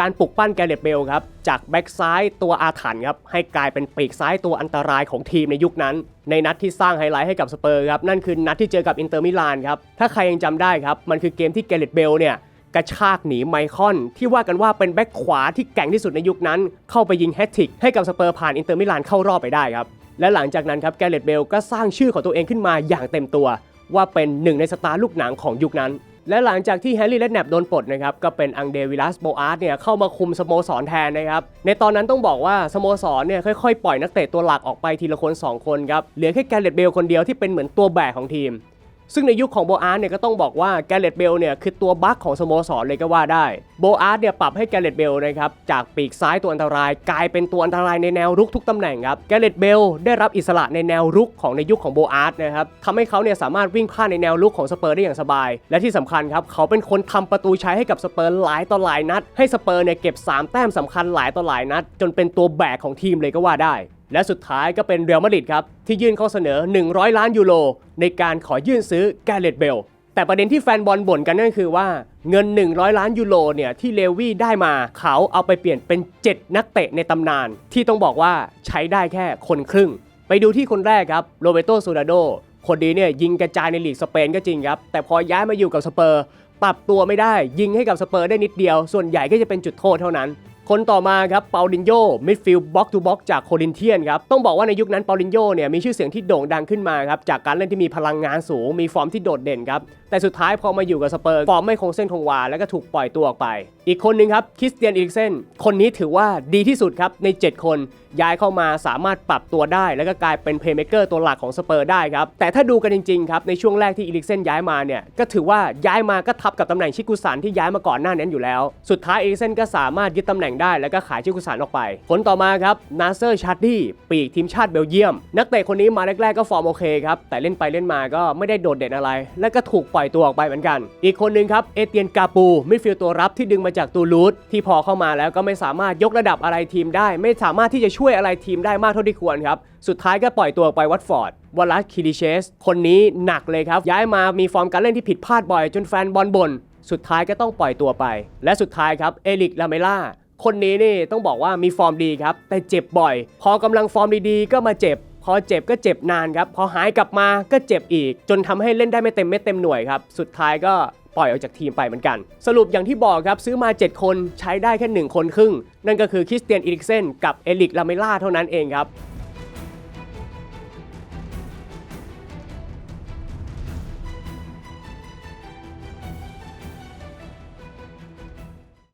การปลุกปั้นแกเรตเบลครับจากแบ็กซ้ายตัวอาถรรพ์ครับให้กลายเป็นปีกซ้ายตัวอันตรายของทีมในยุคนั้น ในนัดที่สร้างไฮไลท์ให้กับสเปอร์ครับนั่นคือนัดที่เจอกับอินเตอร์มิลานครับถ้าใครยังจำได้ครับมันคือเกมที่แกเรตเบลเนี่ยกระชากหนีไมคอน ที่ว่ากันว่าเป็นแบ็กขวาที่แกร่งที่สุดในยุคนั้น เข้าไปยิงแฮตทริกให้กับสเปอร์ผ่านอินเตอร์มิลานเข้ารอบไปได้ครับและหลังจากนั้นครับแกเรตเบลก็สร้างชื่อของตัวเองขึ้นมาอย่างเต็มตัว ว่าเป็นหนึ่งในสตาร์ลูกหนังของยุคนั้น และหลังจากที่แฮร์รี่และแนบโดนปลดนะครับก็เป็นอังเดวิลัสโบอาร์ตเนี่ยเข้ามาคุมสโมสรแทนนะครับในตอนนั้นต้องบอกว่าสโมสรเนี่ยค่อยๆ ปล่อยนักเตะตัวหลักออกไปทีละคน 2 คนครับเหลือแค่แกเรตเบลคนเดียวที่เป็นเหมือนตัวแบกของทีม ซึ่งในยุคของโบอาร์ตเนี่ยก็ต้องบอกว่าแกเรตเบลเนี่ยคือตัวบั๊กของสโมสรเลยก็ว่าได้โบอาร์ตเนี่ยปรับให้แกเรตเบลนะครับจากปีกซ้ายตัวอันตราย กลายเป็นตัวอันตรายในแนวรุกทุกตำแหน่งครับแกเรตเบลได้รับอิสระในแนวรุกของในยุคของโบอาร์ตนะครับทำให้เขาเนี่ยสามารถวิ่งพลาดในแนวรุกของสเปอร์ได้อย่างสบาย และที่สำคัญครับเขาเป็นคนทำประตูใช้ให้กับสเปอร์หลายต่อหลายนัด ให้สเปอร์เนี่ยเก็บ 3 แต้มสำคัญหลายต่อหลายนัด จนเป็นตัวแบกของทีมเลยก็ว่าได้ และสุดท้ายก็เป็นเรอัลมาดริดครับ ที่ยื่นข้อเสนอ 100 ล้านยูโรในการขอยื่นซื้อแกเรตเบลแต่ประเด็นที่แฟนบอลบ่นกันนั่นคือว่าเงิน 100 ล้านยูโรเนี่ยที่เลวี่ได้มาเขาเอาไปเปลี่ยนเป็น 7 นักเตะในตำนาน ที่ต้องบอกว่าใช้ได้แค่คนครึ่ง ไปดูที่คนแรกครับโรเบโตโซดาโดคนนี้เนี่ยยิงกระจายในลีกสเปนก็จริงครับ แต่พอย้ายมาอยู่กับสเปอร์ ปรับตัวไม่ได้ยิงให้กับสเปอร์ได้นิดเดียว ส่วนใหญ่ก็จะเป็นจุดโทษเท่านั้น คนต่อมาครับเปาลินโยมิดฟิลด์บ็อกทูบ็อกจากโคลินเทียนครับต้องบอกว่าในยุคนั้นเปาลินโยเนี่ยมีชื่อเสียงที่โด่งดังขึ้นมาครับจากการเล่นที่มีพลังงานสูง มีฟอร์มที่โดดเด่นครับแต่สุดท้ายพอมาอยู่กับสเปอร์ฟอร์มไม่คงเส้นคงวาแล้วก็ถูกปล่อยตัวออกไป อีกคนหนึ่งครับคริสเตียนอีริกเซนคนนี้ถือว่าดีที่สุดครับใน 7 คนย้ายเข้ามาสามารถปรับตัวได้ แล้วก็กลายเป็นเพลย์เม k เกอร์ตัวหลักของสเปอร์ได้ครับแต่ถ้าดูกันจริงๆครับในช่วงแรกที่อีริกเซนย้ายมาเนี่ยก็ถือว่าย้ายมาก็ทับกับตำแหน่งชิกุสันที่ย้ายมาก่อนหน้านั้นอยู่แล้ว สุดท้ายอีริกเซนก็สามารถยึดตำแหน่งได้แล้วก็ขายชิกุสันออกไป ผลต่อมาครับนาเซอร์ชาร์ดี้ปีกทีมชาติเบลเยียม นักเตะคนนี้มาแรกๆก็ฟอร์มโอเคครับ แต่เล่นไปเล่นมาก็ไม่ได้โดดเด่นอะไร และก็ถูกปล่อยตัวออกไปเหมือนกัน อีกคนหนึ่งครับเอเตียนกาปูมิดฟิลด์ตัวรับที่ดึงมาจากตูลูสที่พอเข้ามาแล้วก็ไม่สามารถยกระดับอะไรทีมได้ ไม่สามารถที่จะช่วยอะไรทีมได้มากเท่าที่ควรครับสุดท้ายก็ปล่อยตัวไปวัตฟอร์ดวอลลัสคิดิเชส คนนี้หนักเลยครับ ย้ายมามีฟอร์มการเล่นที่ผิดพลาดบ่อยจนแฟนบอลบน่นสุดท้ายก็ต้องปล่อยตัวไป และสุดท้ายครับ เอลิกลาเมล่า คนนี้นี่ต้องบอกว่ามีฟอร์มดีครับ แต่เจ็บบ่อย พอกำลังฟอร์มดีๆ ก็มาเจ็บ พอเจ็บก็เจ็บนานครับ พอหายกลับมาก็เจ็บอีก จนทำให้เล่นได้ไม่เต็มเม็ดเต็มหน่วยครับ สุดท้ายก็ปล่อยออกจากทีมไปเหมือนกัน สรุปอย่างที่บอกครับ ซื้อมา 7 คนใช้ได้แค่ 1 คนครึ่ง นั่นก็คือคริสเตียนอีริกเซนกับเอลิกลาเมล่าเท่านั้นเองครับ